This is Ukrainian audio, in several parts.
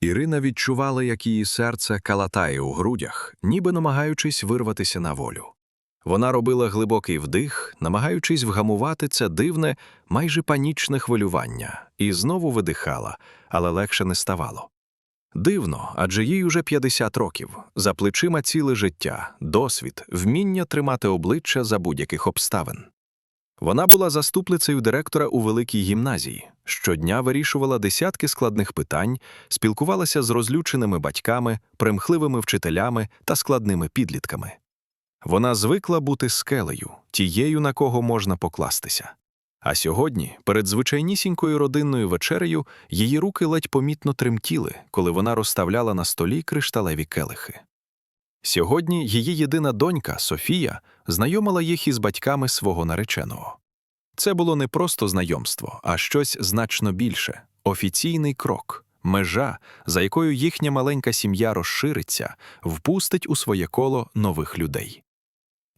Ірина відчувала, як її серце калатає у грудях, ніби намагаючись вирватися на волю. Вона робила глибокий вдих, намагаючись вгамувати це дивне, майже панічне хвилювання, і знову видихала, але легше не ставало. Дивно, адже їй уже 50 років, за плечима ціле життя, досвід, вміння тримати обличчя за будь-яких обставин. Вона була заступницею директора у великій гімназії, щодня вирішувала десятки складних питань, спілкувалася з розлюченими батьками, примхливими вчителями та складними підлітками. Вона звикла бути скелею, тією, на кого можна покластися. А сьогодні, перед звичайнісінькою родинною вечерею, її руки ледь помітно тремтіли, коли вона розставляла на столі кришталеві келихи. Сьогодні її єдина донька Софія знайомила їх із батьками свого нареченого. Це було не просто знайомство, а щось значно більше офіційний крок, межа, за якою їхня маленька сім'я розшириться, впустить у своє коло нових людей.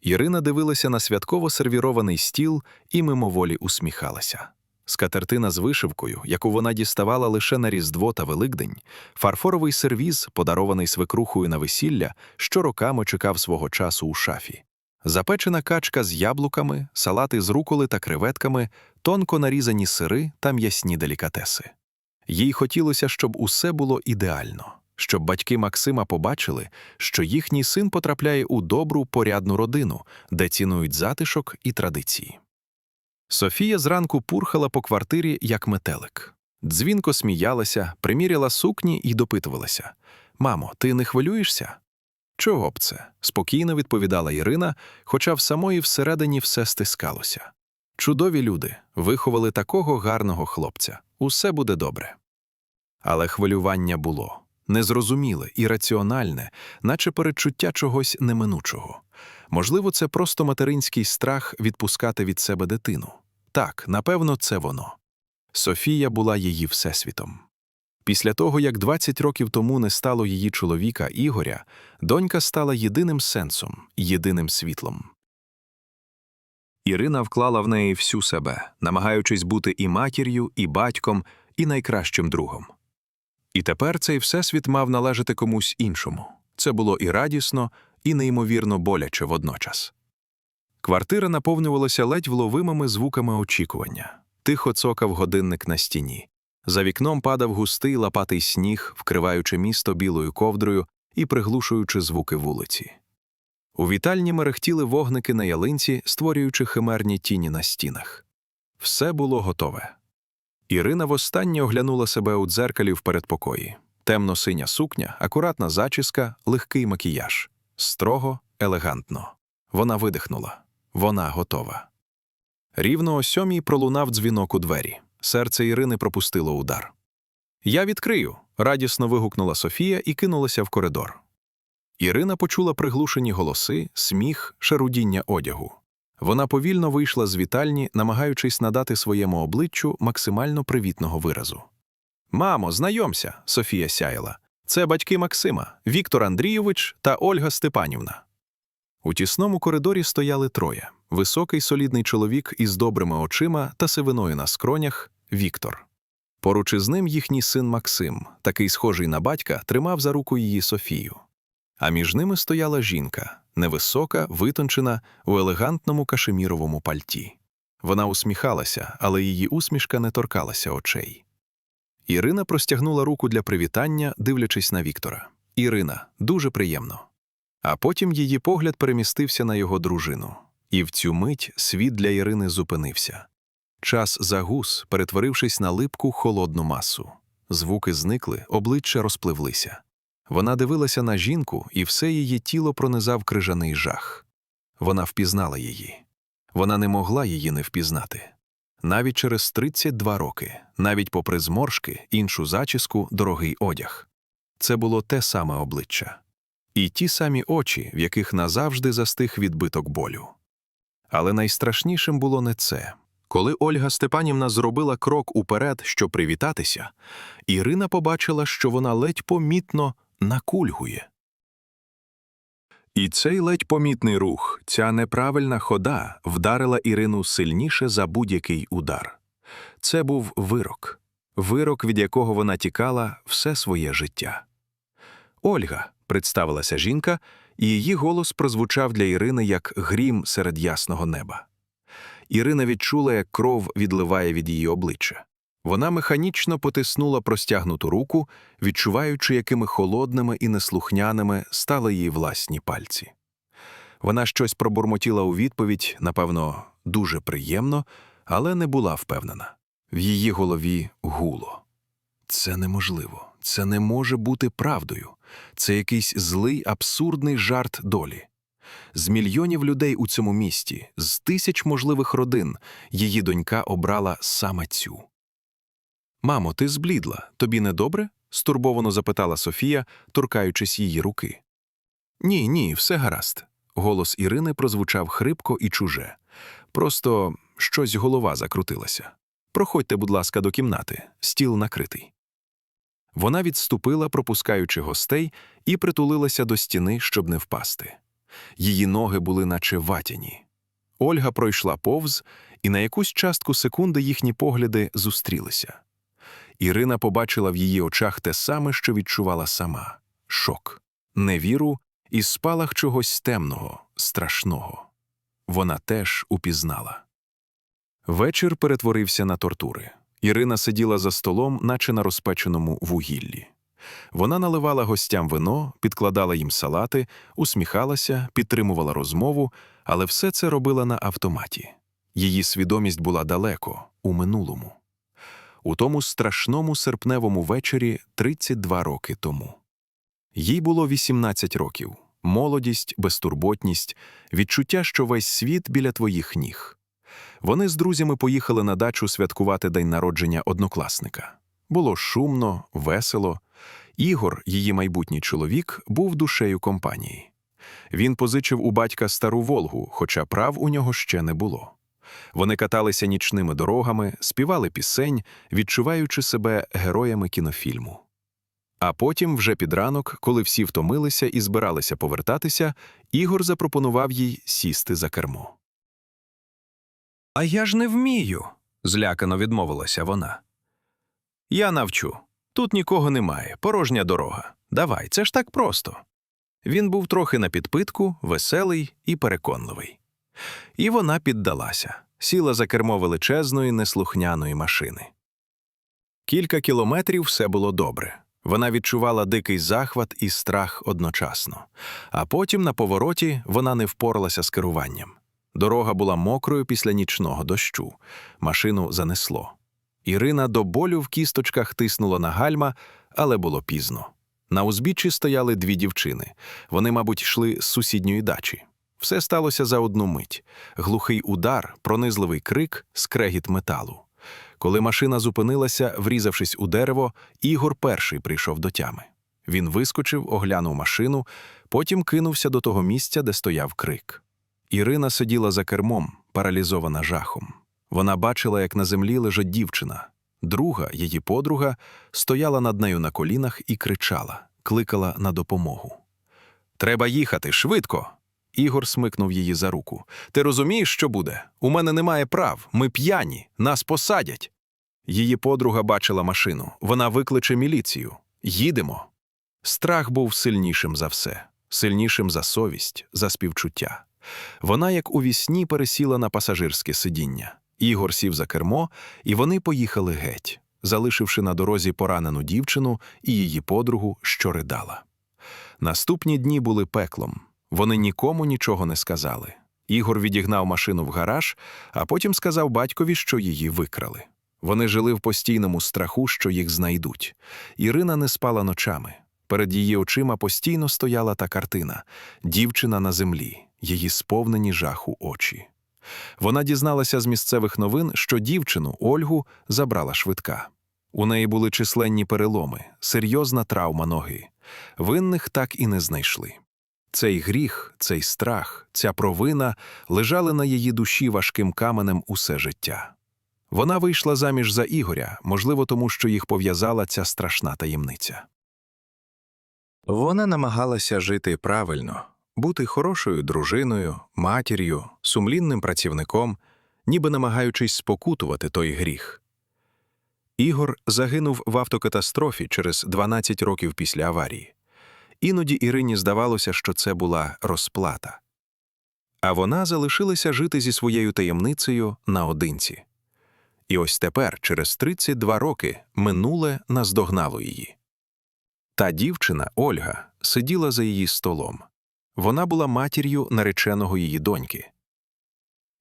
Ірина дивилася на святково сервірований стіл і мимоволі усміхалася. Скатертина з вишивкою, яку вона діставала лише на Різдво та Великдень, фарфоровий сервіз, подарований свекрухою на весілля, що роками чекав свого часу у шафі. Запечена качка з яблуками, салати з руколи та креветками, тонко нарізані сири та м'ясні делікатеси. Їй хотілося, щоб усе було ідеально, щоб батьки Максима побачили, що їхній син потрапляє у добру, порядну родину, де цінують затишок і традиції. Софія зранку пурхала по квартирі, як метелик. Дзвінко сміялася, приміряла сукні і допитувалася Мамо, ти не хвилюєшся? Чого б це? спокійно відповідала Ірина, хоча в самої всередині все стискалося. Чудові люди виховали такого гарного хлопця. Усе буде добре. Але хвилювання було незрозуміле, ірраціональне, наче передчуття чогось неминучого. Можливо, це просто материнський страх відпускати від себе дитину. Так, напевно, це воно. Софія була її всесвітом. Після того, як 20 років тому не стало її чоловіка Ігоря, донька стала єдиним сенсом, єдиним світлом. Ірина вклала в неї всю себе, намагаючись бути і матір'ю, і батьком, і найкращим другом. І тепер цей всесвіт мав належати комусь іншому. Це було і радісно, і неймовірно боляче водночас. Квартира наповнювалася ледь вловимими звуками очікування. Тихо цокав годинник на стіні. За вікном падав густий лопатий сніг, вкриваючи місто білою ковдрою і приглушуючи звуки вулиці. У вітальні мерехтіли вогники на ялинці, створюючи химерні тіні на стінах. Все було готове. Ірина востаннє оглянула себе у дзеркалі в передпокої. Темно-синя сукня, акуратна зачіска, легкий макіяж. Строго, елегантно. Вона видихнула. Вона готова. Рівно о сьомій пролунав дзвінок у двері. Серце Ірини пропустило удар. Я відкрию. радісно вигукнула Софія і кинулася в коридор. Ірина почула приглушені голоси, сміх, шарудіння одягу. Вона повільно вийшла з вітальні, намагаючись надати своєму обличчю максимально привітного виразу. Мамо, знайомся, Софія сяяла. Це батьки Максима, Віктор Андрійович та Ольга Степанівна. У тісному коридорі стояли троє високий солідний чоловік із добрими очима та сивиною на скронях Віктор. Поруч із ним їхній син Максим, такий схожий на батька, тримав за руку її Софію. А між ними стояла жінка, невисока, витончена, у елегантному кашеміровому пальті. Вона усміхалася, але її усмішка не торкалася очей. Ірина простягнула руку для привітання, дивлячись на Віктора. Ірина, дуже приємно. А потім її погляд перемістився на його дружину. І в цю мить світ для Ірини зупинився. Час загус, перетворившись на липку холодну масу. Звуки зникли, обличчя розпливлися. Вона дивилася на жінку, і все її тіло пронизав крижаний жах. Вона впізнала її. Вона не могла її не впізнати. Навіть через 32 роки, навіть попри зморшки, іншу зачіску, дорогий одяг. Це було те саме обличчя. І ті самі очі, в яких назавжди застиг відбиток болю. Але найстрашнішим було не це. Коли Ольга Степанівна зробила крок уперед, щоб привітатися, Ірина побачила, що вона ледь помітно накульгує. І цей ледь помітний рух, ця неправильна хода вдарила Ірину сильніше за будь-який удар. Це був вирок. вирок, від якого вона тікала все своє життя. Ольга, представилася жінка, і її голос прозвучав для Ірини як грім серед ясного неба. Ірина відчула, як кров відливає від її обличчя. Вона механічно потиснула простягнуту руку, відчуваючи, якими холодними і неслухняними стали її власні пальці. Вона щось пробурмотіла у відповідь, напевно, дуже приємно, але не була впевнена. В її голові гуло. Це неможливо, це не може бути правдою. Це якийсь злий, абсурдний жарт долі. З мільйонів людей у цьому місті, з тисяч можливих родин, її донька обрала саме цю. Мамо, ти зблідла. Тобі не добре? стурбовано запитала Софія, торкаючись її руки. Ні, ні, все гаразд. Голос Ірини прозвучав хрипко і чуже. Просто щось голова закрутилася. Проходьте, будь ласка, до кімнати, стіл накритий. Вона відступила, пропускаючи гостей, і притулилася до стіни, щоб не впасти. Її ноги були наче ватяні. Ольга пройшла повз, і на якусь частку секунди їхні погляди зустрілися. Ірина побачила в її очах те саме, що відчувала сама шок, невіру і спалах чогось темного, страшного. Вона теж упізнала. Вечір перетворився на тортури. Ірина сиділа за столом, наче на розпеченому вугіллі. Вона наливала гостям вино, підкладала їм салати, усміхалася, підтримувала розмову, але все це робила на автоматі. Її свідомість була далеко, у минулому. У тому страшному серпневому вечорі 32 роки тому. Їй було 18 років, молодість, безтурботність, відчуття, що весь світ біля твоїх ніг. Вони з друзями поїхали на дачу святкувати день народження однокласника. Було шумно, весело. Ігор, її майбутній чоловік, був душею компанії. Він позичив у батька стару Волгу, хоча прав у нього ще не було. Вони каталися нічними дорогами, співали пісень, відчуваючи себе героями кінофільму. А потім, вже під ранок, коли всі втомилися і збиралися повертатися, Ігор запропонував їй сісти за кермо. А я ж не вмію, злякано відмовилася вона. Я навчу. Тут нікого немає, порожня дорога. Давай, це ж так просто. Він був трохи на підпитку, веселий і переконливий. І вона піддалася, сіла за кермо величезної, неслухняної машини. Кілька кілометрів все було добре. Вона відчувала дикий захват і страх одночасно, а потім на повороті вона не впоралася з керуванням. Дорога була мокрою після нічного дощу, машину занесло. Ірина до болю в кісточках тиснула на гальма, але було пізно. На узбіччі стояли дві дівчини. Вони, мабуть, йшли з сусідньої дачі. Все сталося за одну мить: глухий удар, пронизливий крик, скрегіт металу. Коли машина зупинилася, врізавшись у дерево, Ігор перший прийшов до тями. Він вискочив, оглянув машину, потім кинувся до того місця, де стояв крик. Ірина сиділа за кермом, паралізована жахом. Вона бачила, як на землі лежить дівчина. Друга, її подруга, стояла над нею на колінах і кричала, кликала на допомогу. Треба їхати швидко. Ігор смикнув її за руку. Ти розумієш, що буде? У мене немає прав, ми п'яні, нас посадять. Її подруга бачила машину. Вона викличе міліцію. Їдемо. Страх був сильнішим за все, сильнішим за совість, за співчуття. Вона, як у вісні, пересіла на пасажирське сидіння. Ігор сів за кермо, і вони поїхали геть, залишивши на дорозі поранену дівчину і її подругу, що ридала. Наступні дні були пеклом. Вони нікому нічого не сказали. Ігор відігнав машину в гараж, а потім сказав батькові, що її викрали. Вони жили в постійному страху, що їх знайдуть. Ірина не спала ночами. Перед її очима постійно стояла та картина дівчина на землі, її сповнені жаху очі. Вона дізналася з місцевих новин, що дівчину Ольгу забрала швидка. У неї були численні переломи, серйозна травма ноги. Винних так і не знайшли. Цей гріх, цей страх, ця провина лежали на її душі важким каменем усе життя. Вона вийшла заміж за Ігоря, можливо, тому що їх пов'язала ця страшна таємниця. Вона намагалася жити правильно, бути хорошою дружиною, матір'ю, сумлінним працівником, ніби намагаючись спокутувати той гріх. Ігор загинув в автокатастрофі через 12 років після аварії. Іноді Ірині здавалося, що це була розплата. А вона залишилася жити зі своєю таємницею наодинці. І ось тепер, через 32 роки, минуле наздогнало її. Та дівчина, Ольга, сиділа за її столом. Вона була матір'ю нареченого її доньки.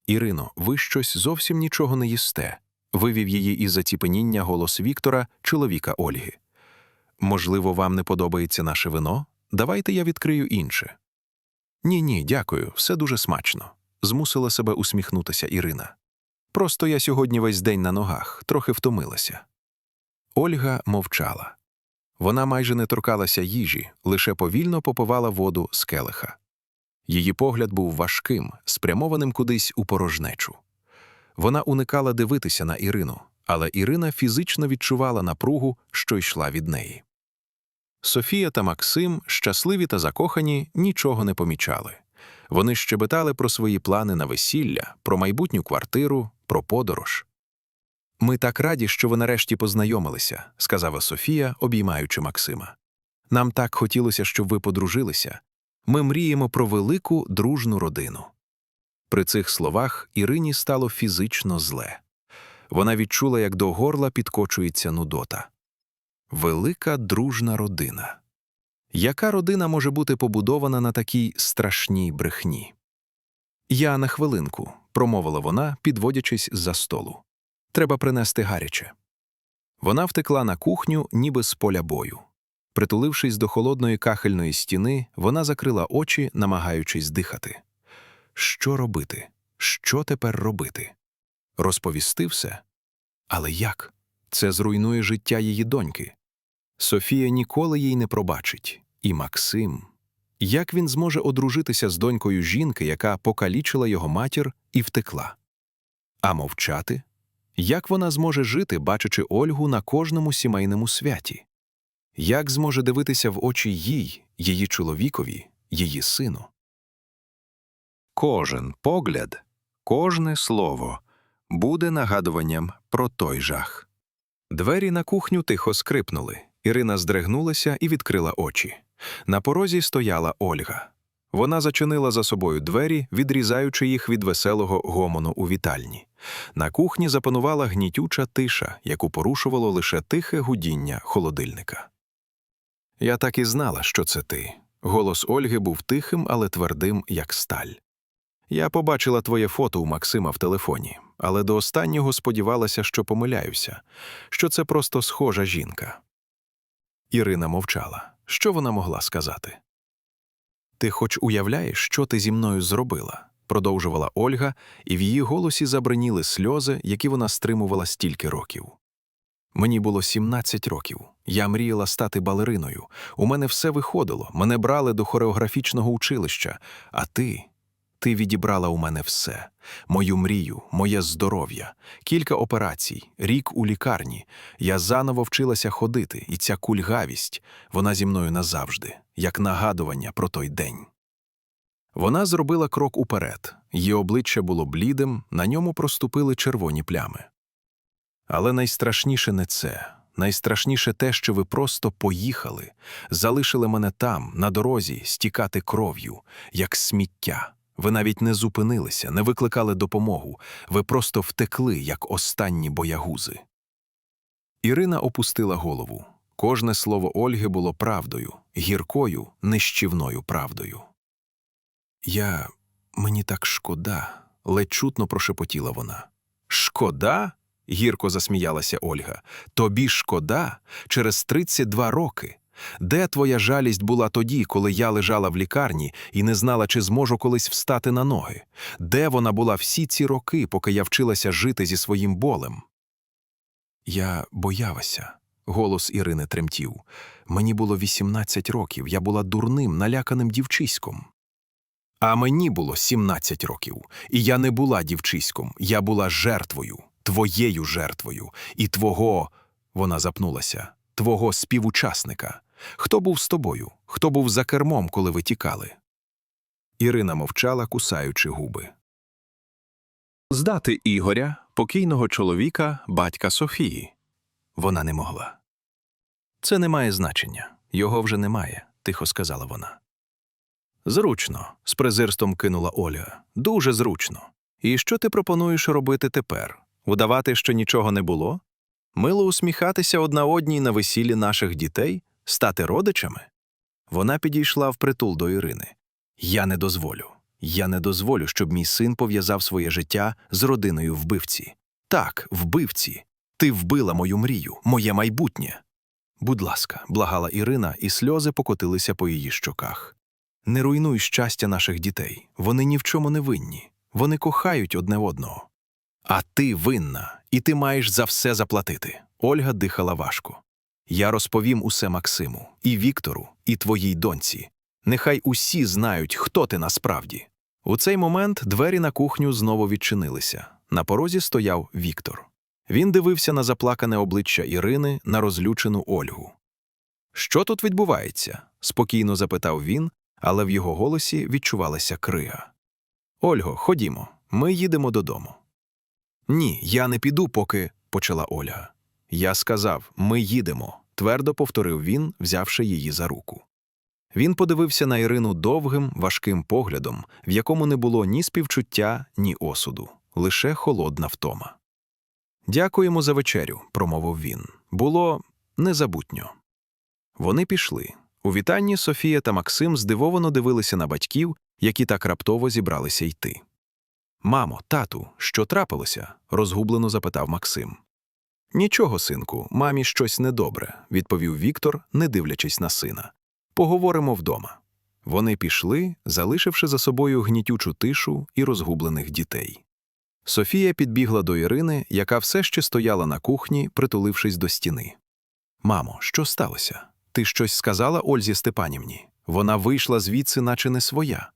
Ірино, ви щось зовсім нічого не їсте, вивів її із заціпеніння голос Віктора, чоловіка Ольги. Можливо, вам не подобається наше вино? Давайте я відкрию інше. Ні, ні, дякую, все дуже смачно. Змусила себе усміхнутися Ірина. Просто я сьогодні весь день на ногах, трохи втомилася. Ольга мовчала. Вона майже не торкалася їжі, лише повільно попивала воду з келиха. Її погляд був важким, спрямованим кудись у порожнечу. Вона уникала дивитися на Ірину, але Ірина фізично відчувала напругу, що йшла від неї. Софія та Максим, щасливі та закохані, нічого не помічали. Вони щебетали про свої плани на весілля, про майбутню квартиру, про подорож. Ми так раді, що ви нарешті познайомилися, сказала Софія, обіймаючи Максима. Нам так хотілося, щоб ви подружилися. Ми мріємо про велику дружну родину. При цих словах Ірині стало фізично зле. Вона відчула, як до горла підкочується нудота. Велика дружна родина. Яка родина може бути побудована на такій страшній брехні? Я на хвилинку, промовила вона, підводячись за столу. Треба принести гаряче. Вона втекла на кухню, ніби з поля бою. Притулившись до холодної кахельної стіни, вона закрила очі, намагаючись дихати. Що робити? Що тепер робити? Розповісти все? Але як? Це зруйнує життя її доньки. Софія ніколи їй не пробачить. І Максим. Як він зможе одружитися з донькою жінки, яка покалічила його матір і втекла? А мовчати? Як вона зможе жити, бачачи Ольгу на кожному сімейному святі? Як зможе дивитися в очі їй, її чоловікові, її сину? Кожен погляд, кожне слово буде нагадуванням про той жах. Двері на кухню тихо скрипнули. Ірина здригнулася і відкрила очі. На порозі стояла Ольга. Вона зачинила за собою двері, відрізаючи їх від веселого гомону у вітальні. На кухні запанувала гнітюча тиша, яку порушувало лише тихе гудіння холодильника. Я так і знала, що це ти. Голос Ольги був тихим, але твердим, як сталь. Я побачила твоє фото у Максима в телефоні, але до останнього сподівалася, що помиляюся, що це просто схожа жінка. Ірина мовчала. Що вона могла сказати? Ти хоч уявляєш, що ти зі мною зробила? продовжувала Ольга, і в її голосі забриніли сльози, які вона стримувала стільки років. Мені було 17 років. Я мріяла стати балериною. У мене все виходило, мене брали до хореографічного училища, а ти. Ти відібрала у мене все мою мрію, моє здоров'я, кілька операцій, рік у лікарні. Я заново вчилася ходити, і ця кульгавість вона зі мною назавжди, як нагадування про той день. Вона зробила крок уперед, її обличчя було блідим, на ньому проступили червоні плями. Але найстрашніше не це. Найстрашніше те, що ви просто поїхали, залишили мене там, на дорозі, стікати кров'ю, як сміття. Ви навіть не зупинилися, не викликали допомогу, ви просто втекли, як останні боягузи. Ірина опустила голову. Кожне слово Ольги було правдою, гіркою, нищівною правдою. Я. мені так шкода, ледь чутно прошепотіла вона. Шкода? гірко засміялася Ольга. Тобі шкода через 32 роки. Де твоя жалість була тоді, коли я лежала в лікарні і не знала, чи зможу колись встати на ноги? Де вона була всі ці роки, поки я вчилася жити зі своїм болем? Я боялася. Голос Ірини тремтів. Мені було 18 років, я була дурним, наляканим дівчиськом. А мені було 17 років, і я не була дівчиськом, я була жертвою, твоєю жертвою, і твого. Вона запнулася, твого співучасника. Хто був з тобою? Хто був за кермом, коли ви тікали? Ірина мовчала, кусаючи губи. Здати Ігоря, покійного чоловіка, батька Софії. Вона не могла. Це не має значення. Його вже немає, тихо сказала вона. Зручно, з презирством кинула Ольга. Дуже зручно. І що ти пропонуєш робити тепер? Удавати, що нічого не було? Мило усміхатися одна одній на весіллі наших дітей, стати родичами? Вона підійшла впритул до Ірини. Я не дозволю. Я не дозволю, щоб мій син пов'язав своє життя з родиною вбивці. Так, вбивці. Ти вбила мою мрію, моє майбутнє. Будь ласка, благала Ірина, і сльози покотилися по її щоках. Не руйнуй щастя наших дітей. Вони ні в чому не винні. Вони кохають одне одного. А ти винна, і ти маєш за все заплатити. Ольга дихала важко. Я розповім усе Максиму, і Віктору, і твоїй доньці. Нехай усі знають, хто ти насправді. У цей момент двері на кухню знову відчинилися. На порозі стояв Віктор. Він дивився на заплакане обличчя Ірини, на розлючену Ольгу. Що тут відбувається? спокійно запитав він, але в його голосі відчувалася крига. Ольго, ходімо, ми їдемо додому. Ні, я не піду, поки. почала Ольга. Я сказав, ми їдемо, твердо повторив він, взявши її за руку. Він подивився на Ірину довгим, важким поглядом, в якому не було ні співчуття, ні осуду, лише холодна втома. Дякуємо за вечерю, промовив він. Було незабутньо. Вони пішли. У вітанні Софія та Максим здивовано дивилися на батьків, які так раптово зібралися йти. Мамо, тату, що трапилося? розгублено запитав Максим. Нічого, синку, мамі щось недобре, відповів Віктор, не дивлячись на сина. Поговоримо вдома. Вони пішли, залишивши за собою гнітючу тишу і розгублених дітей. Софія підбігла до Ірини, яка все ще стояла на кухні, притулившись до стіни. Мамо, що сталося? Ти щось сказала Ользі Степанівні? Вона вийшла звідси, наче не своя.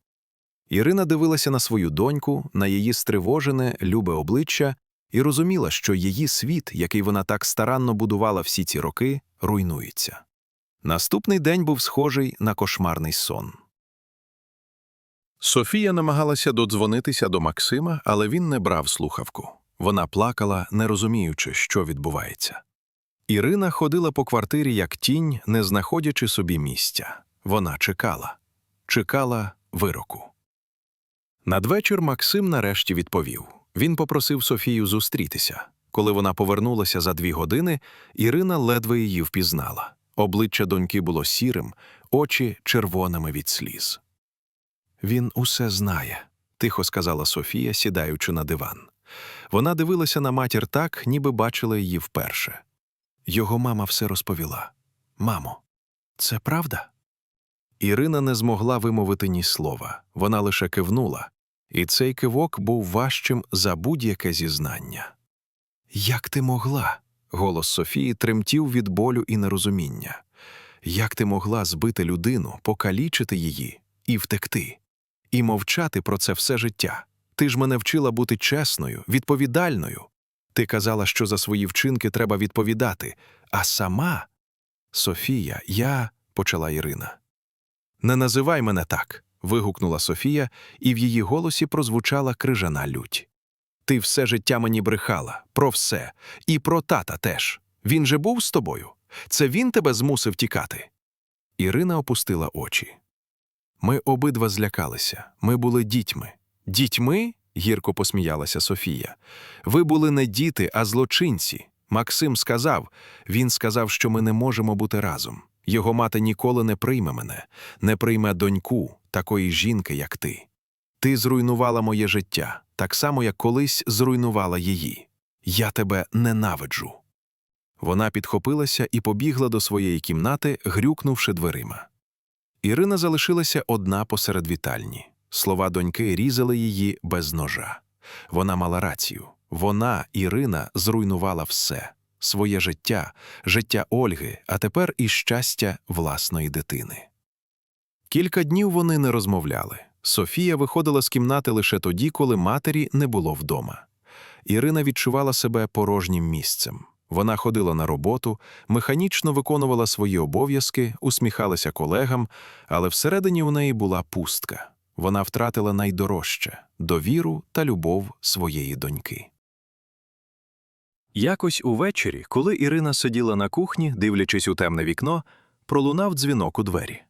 Ірина дивилася на свою доньку, на її стривожене, любе обличчя і розуміла, що її світ, який вона так старанно будувала всі ці роки, руйнується. Наступний день був схожий на кошмарний сон. Софія намагалася додзвонитися до Максима, але він не брав слухавку. Вона плакала, не розуміючи, що відбувається. Ірина ходила по квартирі як тінь, не знаходячи собі місця. Вона чекала, чекала вироку. Надвечір Максим нарешті відповів. Він попросив Софію зустрітися. Коли вона повернулася за дві години, Ірина ледве її впізнала. Обличчя доньки було сірим, очі червоними від сліз. Він усе знає, тихо сказала Софія, сідаючи на диван. Вона дивилася на матір так, ніби бачила її вперше. Його мама все розповіла. Мамо, це правда? Ірина не змогла вимовити ні слова, вона лише кивнула, і цей кивок був важчим за будь-яке зізнання. Як ти могла? Голос Софії тремтів від болю і нерозуміння. Як ти могла збити людину, покалічити її і втекти, і мовчати про це все життя? Ти ж мене вчила бути чесною, відповідальною. Ти казала, що за свої вчинки треба відповідати, а сама. Софія, я. почала Ірина. Не називай мене так. Вигукнула Софія, і в її голосі прозвучала крижана лють. Ти все життя мені брехала, про все, і про тата теж. Він же був з тобою. Це він тебе змусив тікати. Ірина опустила очі. Ми обидва злякалися. Ми були дітьми. Дітьми? гірко посміялася Софія. Ви були не діти, а злочинці. Максим сказав він сказав, що ми не можемо бути разом. Його мати ніколи не прийме мене, не прийме доньку, такої жінки, як ти. Ти зруйнувала моє життя, так само, як колись зруйнувала її. Я тебе ненавиджу. Вона підхопилася і побігла до своєї кімнати, грюкнувши дверима. Ірина залишилася одна посеред вітальні. Слова доньки різали її без ножа. Вона мала рацію. Вона, Ірина, зруйнувала все своє життя, життя Ольги, а тепер і щастя власної дитини. Кілька днів вони не розмовляли. Софія виходила з кімнати лише тоді, коли матері не було вдома. Ірина відчувала себе порожнім місцем. Вона ходила на роботу, механічно виконувала свої обов'язки, усміхалася колегам, але всередині у неї була пустка. Вона втратила найдорожче довіру та любов своєї доньки. Якось увечері, коли Ірина сиділа на кухні, дивлячись у темне вікно, пролунав дзвінок у двері.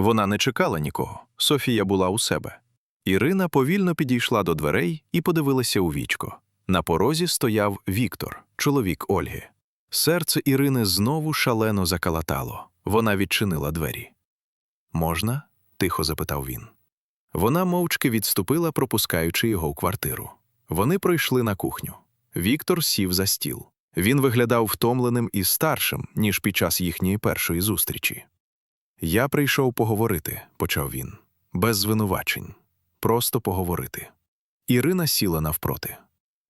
Вона не чекала нікого. Софія була у себе. Ірина повільно підійшла до дверей і подивилася у вічко. На порозі стояв Віктор, чоловік Ольги. Серце Ірини знову шалено закалатало. Вона відчинила двері. Можна? тихо запитав він. Вона мовчки відступила, пропускаючи його у квартиру. Вони пройшли на кухню. Віктор сів за стіл. Він виглядав втомленим і старшим, ніж під час їхньої першої зустрічі. Я прийшов поговорити, почав він, без звинувачень, просто поговорити. Ірина сіла навпроти.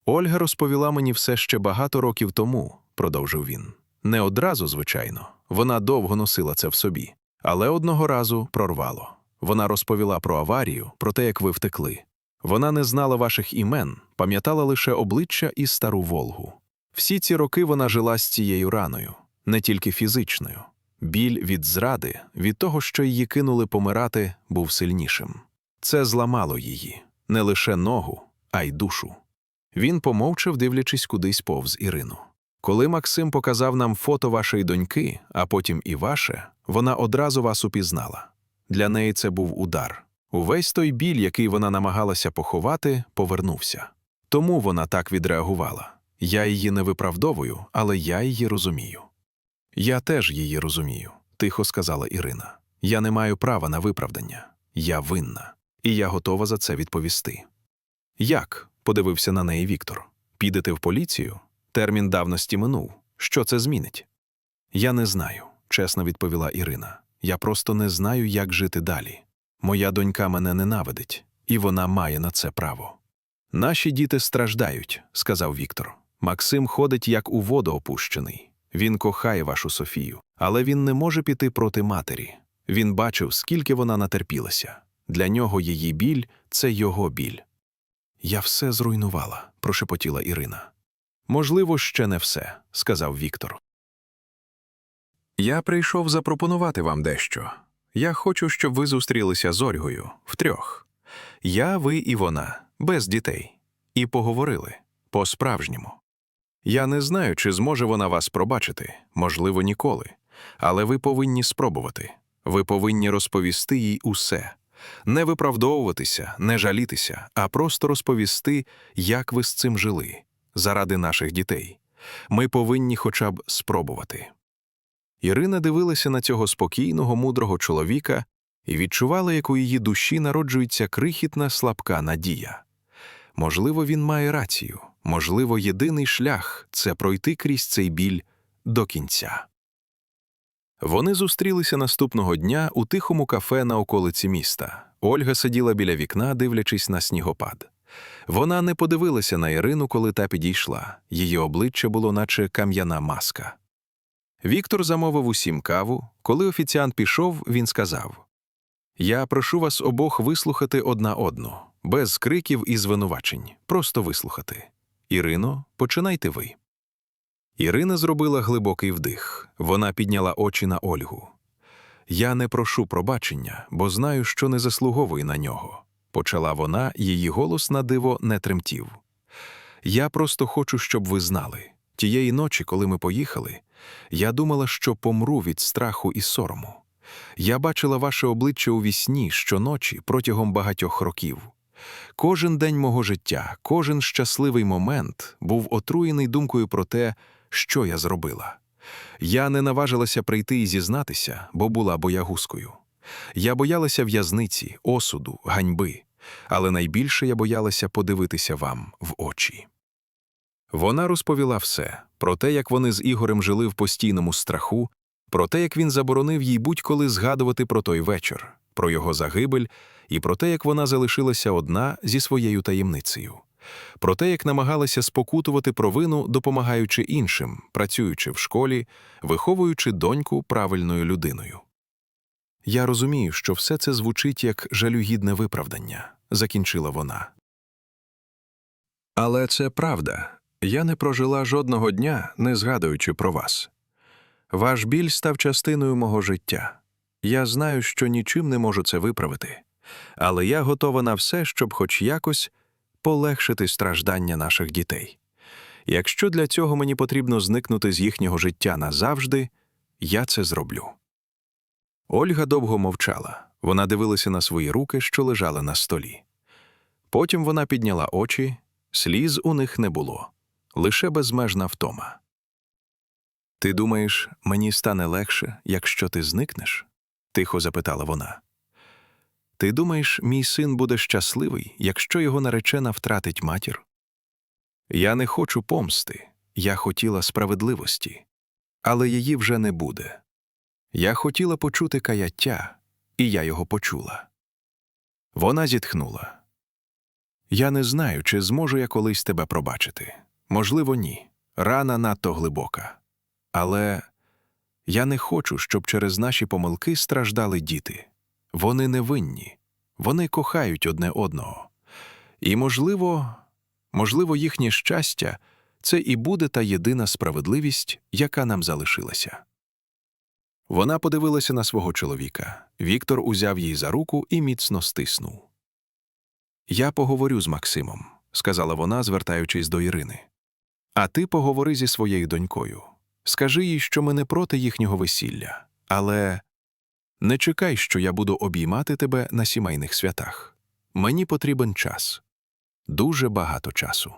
Ольга розповіла мені все ще багато років тому, продовжив він. Не одразу, звичайно, вона довго носила це в собі, але одного разу прорвало. Вона розповіла про аварію, про те, як ви втекли. Вона не знала ваших імен, пам'ятала лише обличчя і стару Волгу. Всі ці роки вона жила з цією раною, не тільки фізичною. Біль від зради, від того, що її кинули помирати, був сильнішим. Це зламало її не лише ногу, а й душу. Він помовчав, дивлячись кудись повз Ірину. Коли Максим показав нам фото вашої доньки, а потім і ваше, вона одразу вас упізнала. Для неї це був удар. Увесь той біль, який вона намагалася поховати, повернувся. Тому вона так відреагувала. Я її не виправдовую, але я її розумію. Я теж її розумію, тихо сказала Ірина. Я не маю права на виправдання. Я винна, і я готова за це відповісти. Як? подивився на неї Віктор. Підете в поліцію? Термін давності минув. Що це змінить? Я не знаю, чесно відповіла Ірина. Я просто не знаю, як жити далі. Моя донька мене ненавидить, і вона має на це право. Наші діти страждають, сказав Віктор. Максим ходить як у воду опущений. Він кохає вашу Софію, але він не може піти проти матері. Він бачив, скільки вона натерпілася. Для нього її біль це його біль. Я все зруйнувала, прошепотіла Ірина. Можливо, ще не все, сказав Віктор. Я прийшов запропонувати вам дещо. Я хочу, щоб ви зустрілися з Ольгою втрьох. Я, ви і вона, без дітей, і поговорили по-справжньому. Я не знаю, чи зможе вона вас пробачити, можливо, ніколи. Але ви повинні спробувати. Ви повинні розповісти їй усе, не виправдовуватися, не жалітися, а просто розповісти, як ви з цим жили, заради наших дітей. Ми повинні хоча б спробувати. Ірина дивилася на цього спокійного, мудрого чоловіка і відчувала, як у її душі народжується крихітна слабка надія. Можливо, він має рацію, можливо, єдиний шлях це пройти крізь цей біль до кінця. Вони зустрілися наступного дня у тихому кафе на околиці міста. Ольга сиділа біля вікна, дивлячись на снігопад. Вона не подивилася на Ірину, коли та підійшла. Її обличчя було, наче кам'яна маска. Віктор замовив усім каву. Коли офіціант пішов, він сказав: Я прошу вас обох вислухати одна одну, без криків і звинувачень, просто вислухати. Ірино, починайте ви. Ірина зробила глибокий вдих. Вона підняла очі на Ольгу. Я не прошу пробачення, бо знаю, що не заслуговую на нього. Почала вона, її голос на диво не тремтів. Я просто хочу, щоб ви знали. Тієї ночі, коли ми поїхали, я думала, що помру від страху і сорому. Я бачила ваше обличчя у вісні щоночі протягом багатьох років. Кожен день мого життя, кожен щасливий момент був отруєний думкою про те, що я зробила. Я не наважилася прийти і зізнатися, бо була боягузкою. Я боялася в'язниці, осуду, ганьби, але найбільше я боялася подивитися вам в очі. Вона розповіла все про те, як вони з Ігорем жили в постійному страху, про те, як він заборонив їй будь-коли згадувати про той вечір, про його загибель і про те, як вона залишилася одна зі своєю таємницею, про те, як намагалася спокутувати провину, допомагаючи іншим, працюючи в школі, виховуючи доньку правильною людиною. Я розумію, що все це звучить як жалюгідне виправдання, закінчила вона. Але це правда. Я не прожила жодного дня, не згадуючи про вас. Ваш біль став частиною мого життя. Я знаю, що нічим не можу це виправити, але я готова на все, щоб хоч якось полегшити страждання наших дітей. Якщо для цього мені потрібно зникнути з їхнього життя назавжди, я це зроблю. Ольга довго мовчала. Вона дивилася на свої руки, що лежали на столі. Потім вона підняла очі, сліз у них не було, лише безмежна втома. Ти думаєш, мені стане легше, якщо ти зникнеш? тихо запитала вона. Ти думаєш, мій син буде щасливий, якщо його наречена втратить матір? Я не хочу помсти, я хотіла справедливості, але її вже не буде. Я хотіла почути каяття, і я його почула. Вона зітхнула. Я не знаю, чи зможу я колись тебе пробачити. Можливо, ні. Рана надто глибока. Але я не хочу, щоб через наші помилки страждали діти. Вони невинні, вони кохають одне одного. І, можливо, можливо, їхнє щастя це і буде та єдина справедливість, яка нам залишилася. Вона подивилася на свого чоловіка. Віктор узяв її за руку і міцно стиснув. Я поговорю з Максимом, сказала вона, звертаючись до Ірини. А ти поговори зі своєю донькою. Скажи їй, що ми не проти їхнього весілля, але не чекай, що я буду обіймати тебе на сімейних святах. Мені потрібен час. Дуже багато часу.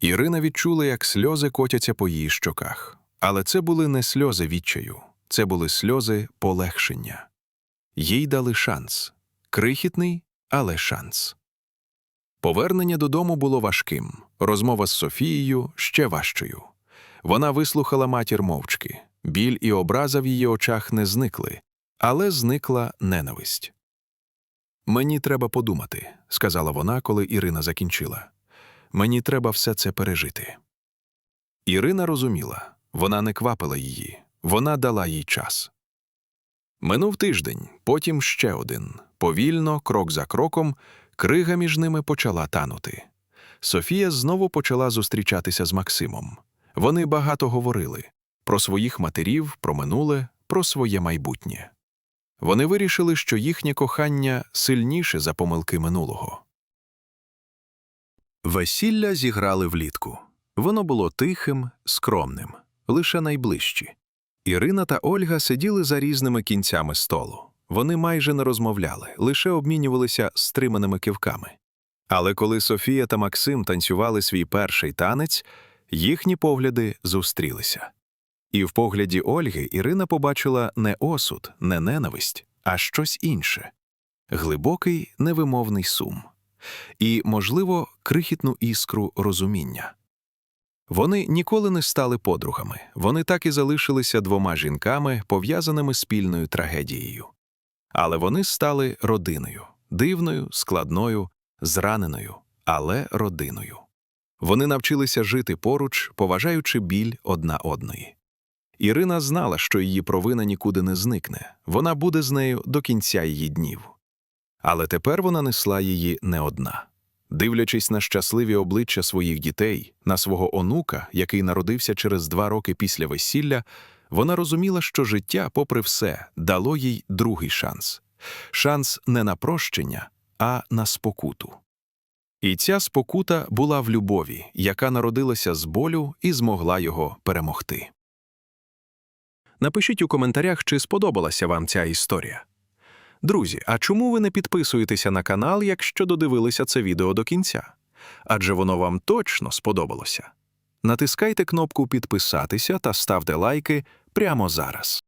Ірина відчула, як сльози котяться по її щоках. Але це були не сльози відчаю, це були сльози полегшення. Їй дали шанс крихітний, але шанс. Повернення додому було важким, розмова з Софією ще важчою. Вона вислухала матір мовчки, біль і образа в її очах не зникли, але зникла ненависть. Мені треба подумати, сказала вона, коли Ірина закінчила. Мені треба все це пережити. Ірина розуміла. Вона не квапила її, вона дала їй час. Минув тиждень, потім ще один. Повільно, крок за кроком, крига між ними почала танути. Софія знову почала зустрічатися з Максимом. Вони багато говорили про своїх матерів, про минуле, про своє майбутнє. Вони вирішили, що їхнє кохання сильніше за помилки минулого. Весілля зіграли влітку. Воно було тихим, скромним лише найближчі. Ірина та Ольга сиділи за різними кінцями столу. Вони майже не розмовляли, лише обмінювалися стриманими кивками. Але коли Софія та Максим танцювали свій перший танець, їхні погляди зустрілися. І в погляді Ольги Ірина побачила не осуд, не ненависть, а щось інше глибокий невимовний сум і, можливо, крихітну іскру розуміння. Вони ніколи не стали подругами, вони так і залишилися двома жінками, пов'язаними спільною трагедією. Але вони стали родиною, дивною, складною, зраненою, але родиною. Вони навчилися жити поруч, поважаючи біль одна одної. Ірина знала, що її провина нікуди не зникне, вона буде з нею до кінця її днів. Але тепер вона несла її не одна. Дивлячись на щасливі обличчя своїх дітей, на свого онука, який народився через два роки після весілля, вона розуміла, що життя, попри все, дало їй другий шанс шанс не на прощення, а на спокуту. І ця спокута була в любові, яка народилася з болю і змогла його перемогти. Напишіть у коментарях, чи сподобалася вам ця історія. Друзі, а чому ви не підписуєтеся на канал, якщо додивилися це відео до кінця? Адже воно вам точно сподобалося. Натискайте кнопку підписатися та ставте лайки прямо зараз.